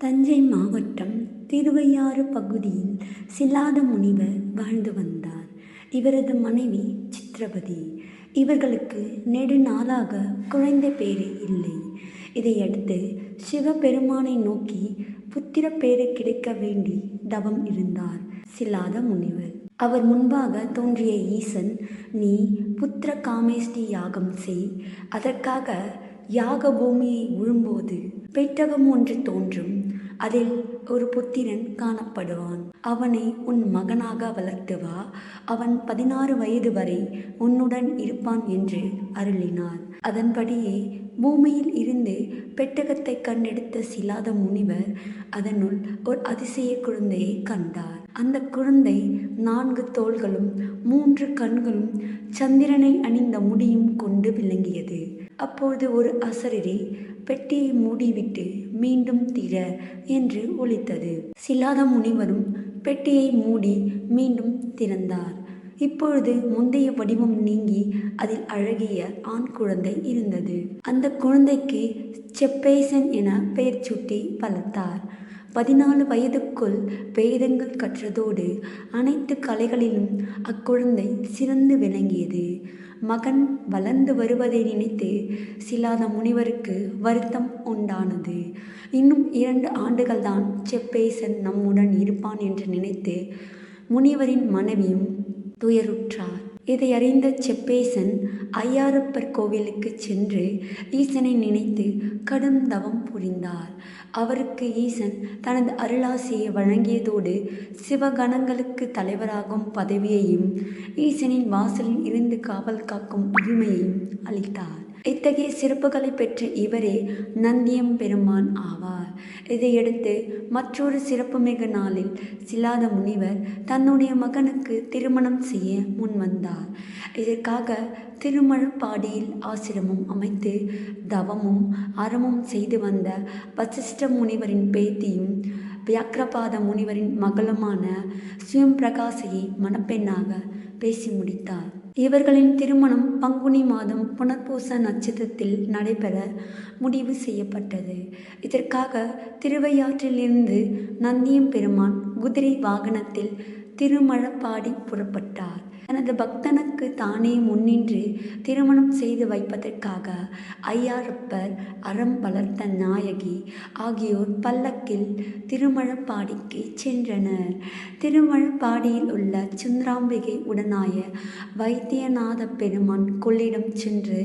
தஞ்சை மாவட்டம் திருவையாறு பகுதியில் சிலாத முனிவர் வாழ்ந்து வந்தார். இவரது மனைவி சித்ரபதி இவர்களுக்கு நெடுநாளாக குழந்தை பேறு இல்லை. இதையடுத்து சிவபெருமானை நோக்கி புத்திர பேறு கிடைக்க வேண்டி தவம் இருந்தார் சிலாத முனிவர். அவர் முன்பாக தோன்றிய ஈசன் நீ புத்திர காமேஷ்டி யாகம் செய். அதற்காக யாக பூமியை உழும்போது பெட்டகம் ஒன்று தோன்றும். அதில் ஒரு புத்திரன் காணப்படுவான். அவனை உன் மகனாக வளர்த்து வா. அவன் பதினாறு வயது வரை உன்னுடன் இருப்பான் என்று அருளினார் அதன்படியே பூமியில் இருந்து பெட்டகத்தை கண்டெடுத்த சிலாத முனிவர் அதனுள் ஒரு அதிசய குழந்தையை கண்டார். அந்த குழந்தை நான்கு தோள்களும் மூன்று கண்களும் சந்திரனை அணிந்த முடியும் கொண்டு விளங்கியது. அப்பொழுது ஒரு அசரரே பெட்டியை மூடிவிட்டு மீண்டும் திற என்று ஒலித்தது. சிலாத முனிவரும் பெட்டியை மூடி மீண்டும் திறந்தார். இப்பொழுது முந்தைய வடிவம் நீங்கி அதில் அழகிய ஆண் குழந்தை இருந்தது. அந்த குழந்தைக்கு செப்பேசன் என பெயர் சுட்டி வளர்த்தார். பதினாலு வயதுக்குள் வேதங்கள் கற்றதோடு அனைத்து கலைகளிலும் அக்குழந்தை சிறந்து விளங்கியது. மகன் வளர்ந்து வருவதை நினைத்து சிலாத முனிவருக்கு வருத்தம் உண்டானது. இன்னும் இரண்டு ஆண்டுகள்தான் செப்பேசன் நம்முடன் இருப்பான் என்று நினைத்து முனிவரின் மனைவியும் துயருற்றார். இதை அறிந்த செப்பேசன் ஐயாரப்பர் கோவிலுக்கு சென்று ஈசனை நினைத்து கடும் தவம் புரிந்தார். அவருக்கு ஈசன் தனது அருளாசியை வழங்கியதோடு சிவகணங்களுக்கு தலைவராகும் பதவியையும் ஈசனின் வாசலில் இருந்து காவல் காக்கும் உரிமையையும் அளித்தார். இத்தகைய சிறப்புகளை பெற்ற இவரே நந்தியம் பெருமான் ஆவார். இதையடுத்து மற்றொரு சிறப்புமிகு நாளில் சிலாத முனிவர் தன்னுடைய மகனுக்கு திருமணம் செய்ய முன்வந்தார். இதற்காக திருமழப்பாடியில் ஆசிரமம் அமைத்து தவமும் அறமும் செய்து வந்த வசிஷ்ட முனிவரின் பேத்தியும் வியாக்கிரபாத முனிவரின் மகளுமான சுயம்பிரகாசையை மணப்பெண்ணாக பேசி முடித்தார். இவர்களின் திருமணம் பங்குனி மாதம் புனர்பூச நட்சத்திரத்தில் நடைபெற முடிவு செய்யப்பட்டது. இதற்காக திருவையாற்றிலிருந்து நந்தியம் பெருமான் குதிரை வாகனத்தில் திருமழப்பாடி புறப்பட்டார். தனது பக்தனுக்கு தானே முன்னின்று திருமணம் செய்து வைப்பதற்காக ஐயாரப்பர் அறம் வளர்த்த நாயகி ஆகியோர் பல்லக்கில் திருமழப்பாடிக்கு சென்றனர். திருமழப்பாடியில் உள்ள சுந்தராம்பிகை உடனாய வைத்தியநாத பெருமான் கொள்ளிடம் சென்று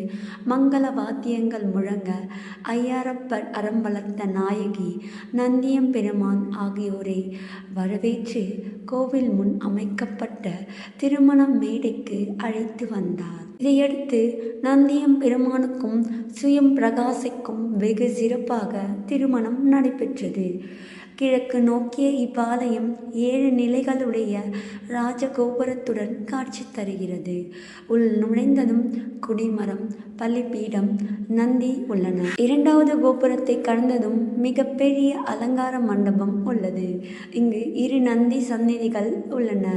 மங்கள வாத்தியங்கள் முழங்க ஐயாரப்பர் அறம் வளர்த்த நாயகி நந்தியம் பெருமான் ஆகியோரை வரவேற்று கோவில் முன் அமைக்கப்பட்ட திருமணம் மேடைக்கு அழைத்து வந்தார். இதையடுத்து நந்தியம் பெருமானுக்கும் சுயம் பிரகாசிக்கும் வெகு சிறப்பாக திருமணம் நடைபெற்றது. கிழக்கு நோக்கிய இவ்வாலயம் ஏழு நிலைகளுடைய ராஜகோபுரத்துடன் காட்சி தருகிறது. உள் நுழைந்ததும் குடிமரம் பள்ளிப்பீடம் நந்தி உள்ளன. இரண்டாவது கோபுரத்தை கடந்ததும் மிகப்பெரிய அலங்கார மண்டபம் உள்ளது. இங்கு இரு நந்தி சந்நிதிகள் உள்ளன.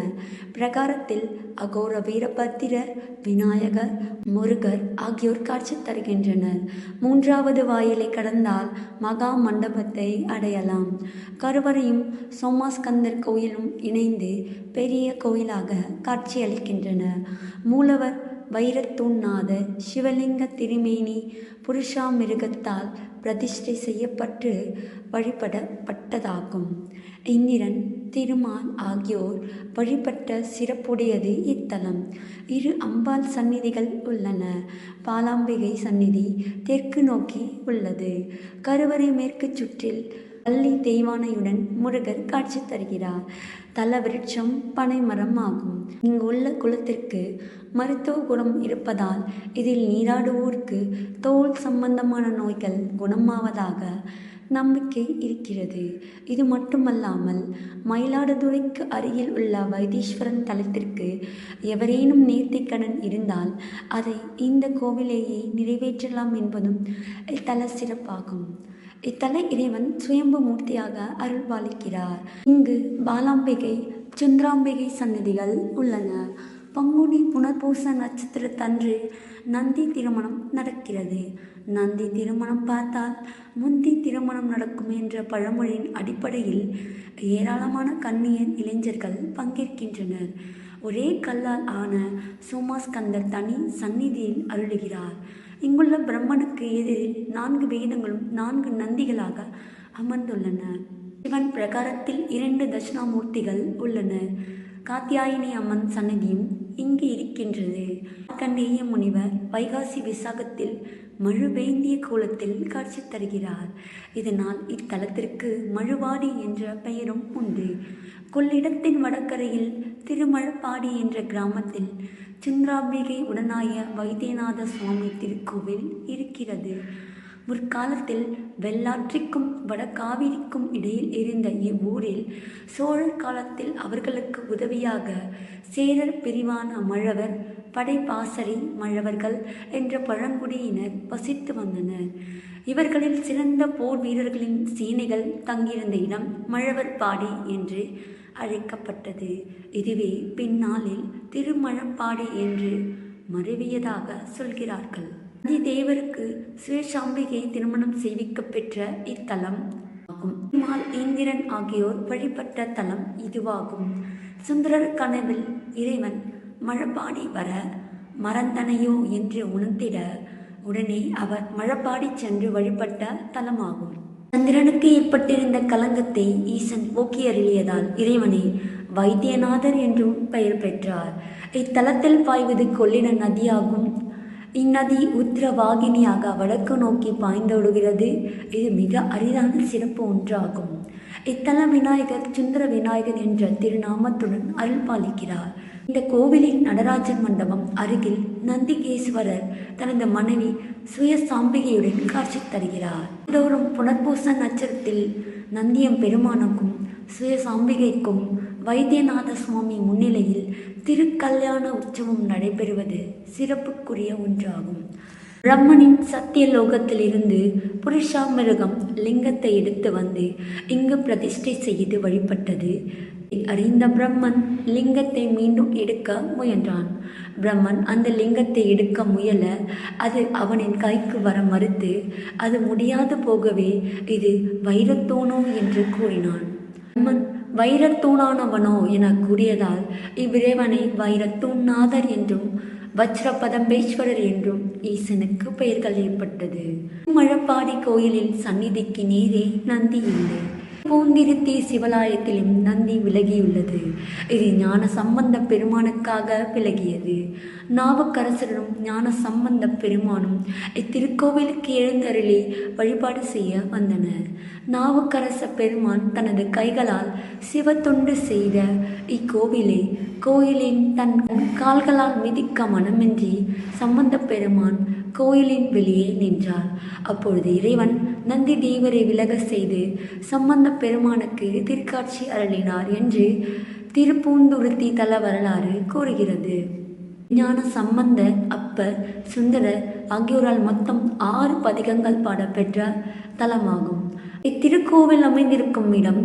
பிரகாரத்தில் அகோர வீரபத்திரர் விநாயகர் முருகர் ஆகியோர் காட்சி தருகின்றனர். மூன்றாவது வாயிலை கடந்தால் மகா மண்டபத்தை அடையலாம். கருவறையும் சோமாஸ்கந்தர் கோயிலும் இணைந்து பெரிய கோயிலாக காட்சியளிக்கின்றன. மூலவர் வைரத்துண்ணாத சிவலிங்க திருமேனி புருஷாமிருகத்தால் பிரதிஷ்டை செய்யப்பட்டு வழிபடப்பட்டதாகும். இந்திரன் திருமால் ஆகியோர் வழிபட்ட சிறப்புடையது இத்தலம். இரு அம்பாள் சந்நிதிகள் உள்ளன. பாலாம்பிகை சந்நிதி தெற்கு நோக்கி உள்ளது. கருவறை மேற்கு சுற்றில் பள்ளி தெய்வானையுடன் முருகர் காட்சி தருகிறார். தல விருட்சம் பனைமரம் ஆகும் இங்குள்ள குளத்திற்கு மருத்துவ குணம் இருப்பதால் இதில் நீராடுவோருக்கு தோல் சம்பந்தமான நோய்கள் குணமாவதாக நம்பிக்கை இருக்கிறது. இது மட்டுமல்லாமல் மயிலாடுதுறைக்கு அருகில் உள்ள வைத்தீஸ்வரன் தலத்திற்கு எவரேனும் நேர்த்திக்கடன் இருந்தால் அதை இந்த கோவிலேயே நிறைவேற்றலாம் என்பதும் இத்தல சிறப்பாகும். இத்தல இறைவன் சுயம்பு மூர்த்தியாக அருள்பாலிக்கிறார் இங்கு பாலாம்பிகை சுந்தராம்பிகை சன்னதிகள் உள்ளன. பங்குனி புனர்பூச நட்சத்திரத்தன்று நந்தி திருமணம் நடக்கிறது. நந்தி திருமணம் பார்த்தால் முந்தி திருமணம் நடக்கும் என்ற பழமொழியின் அடிப்படையில் ஏராளமான கண்ணியர் இளைஞர்கள் பங்கேற்கின்றனர். ஒரே கல்லால் ஆன சோமாஸ்கந்தர் தனி சந்நிதியில் அருளுகிறார். இங்குள்ள பிரம்மனுக்கு எதிரில் நான்கு வேதங்களும் நான்கு நந்திகளாக அமர்ந்துள்ளன. சிவன் பிரகாரத்தில் இரண்டு தட்சிணாமூர்த்திகள் உள்ளன. காத்தியாயினி அம்மன் சன்னதியும் இங்கு இருக்கின்றது. கண்டேய முனிவர் வைகாசி விசாகத்தில் மழுவேந்திய கோலத்தில் காட்சி தருகிறார். இதனால் இத்தலத்திற்கு மழுவாடி என்ற பெயரும் உண்டு. கொள்ளிடத்தின் வடக்கரையில் திருமழப்பாடி என்ற கிராமத்தில் சுந்தராம்பிகை உடனாய வைத்தியநாத சுவாமி திருக்கோவில் இருக்கிறது. முற்காலத்தில் வெள்ளாற்றிற்கும் வடகாவிரிக்கும் இடையில் இருந்த இவ்வூரில் சோழர் காலத்தில் அவர்களுக்கு உதவியாக சேரர் பிரிவான மழவர் படைப்பாசரி மழவர்கள் என்ற பழங்குடியினர் வசித்து வந்தனர். இவர்களில் சிறந்த போர் வீரர்களின் சேனைகள் தங்கியிருந்த இடம் மழவர் பாடி என்று அழைக்கப்பட்டது. இதுவே பின்னாளில் திருமழப்பாடி என்று மருவியதாக சொல்கிறார்கள். நந்தி தேவருக்கு சுவேஷாம்பிகை திருமணம் செய்விக்க பெற்ற இத்தலம் ஆகும். பெருமாள் இந்திரன் ஆகியோர் வழிபட்ட தலம் இதுவாகும். சுந்தரர் கனவில் இறைவன் மழப்பாடி வர மறந்தனையோ என்று உணர்ந்திட உடனே அவர் மழப்பாடி சென்று வழிபட்ட தலமாகும். சந்திரனுக்கு ஏற்பட்டிருந்த கலங்கத்தை ஈசன் போக்கி அருளியதால் இறைவனை வைத்தியநாதர் என்றும் பெயர் பெற்றார். இத்தலத்தில் பாய்வது கொள்ளிட நதியாகும். இந்நதி உத்திரவாகினியாக வடக்கு நோக்கி பாய்ந்தோடுகிறது இது மிக அரிதான சிறப்பு ஒன்றாகும். இத்தல விநாயகர் சுந்தர விநாயகர் என்ற திருநாமத்துடன் அருள் பாலிக்கிறார் இந்த கோவிலின் நடராஜன் மண்டபம் அருகில் நந்திகேஸ்வரர் தனது மனைவி சுய சாம்பிகையுடன் காட்சி தருகிறார். தோறும் புனர்பூச நட்சத்திரத்தில் நந்தியம் பெருமானுக்கும் சுய சாம்பிகைக்கும் வைத்தியநாத சுவாமி முன்னிலையில் திருக்கல்யாண உற்சவம் நடைபெறுவது சிறப்புக்குரிய ஒன்றாகும். பிரம்மனின் சத்தியலோகத்திலிருந்து புருஷாமிருகம் லிங்கத்தை எடுத்து வந்து இங்கு பிரதிஷ்டை செய்து வழிபட்டது. அறிந்த பிரம்மன் லிங்கத்தை மீண்டும் எடுக்க முயன்றான். பிரம்மன் அந்த லிங்கத்தை எடுக்க முயல அது அவனின் கைக்கு வர மறுத்து அது முடியாது போகவே இது வைரத்தோனோ என்று கூறினான். பிரம்மன் வைரத்தூணானவனோ என கூறியதால் இவ்விறைவனை வைரத்தூணாதர் என்றும் வஜ்ரபதம்பேஸ்வரர் என்றும் ஈசனுக்கு பெயர்கள் ஏற்பட்டது மழப்பாடி கோயிலின் சந்நிதிக்கு நேரே நந்தி இல்லை. பூந்திருத்தி சிவலாயத்திலும் நந்தி விலகியுள்ளது. இது ஞான சம்பந்த பெருமானுக்காக விலகியது. நாவுக்கரசரும் ஞான சம்பந்த பெருமானும் இத்திருக்கோவிலுக்கு எழுந்தருளி வழிபாடு செய்ய வந்தனர். நாவுக்கரச பெருமான் தனது கைகளால் சிவத்தொண்டு செய்த இக்கோவிலை கோயிலின் தன் கால்களால் மிதிக்க மனமின்றி சம்பந்த பெருமான் கோயிலின் வெளியே நின்றார் அப்பொழுது இறைவன் நந்தி தேவரை விலக செய்து சம்பந்த பெருமானுக்கு திருக்காட்சி அருளினார் என்று திருப்பூந்துருத்தி தல வரலாறு கூறுகிறது. ஞான சம்பந்த அப்பர் சுந்தரர் ஆகியோரால் மொத்தம் ஆறு பதிகங்கள் பாடப்பெற்ற தலமாகும். இத்திருக்கோவில் அமைந்திருக்கும் இடம்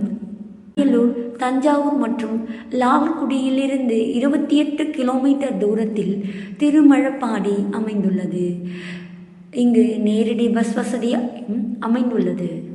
அரியலூர் தஞ்சாவூர் மற்றும் லால்குடியிலிருந்து இருபத்தி எட்டு கிலோமீட்டர் தூரத்தில் திருமழப்பாடி அமைந்துள்ளது. இங்கு நேரடி பஸ் வசதியும் அமைந்துள்ளது.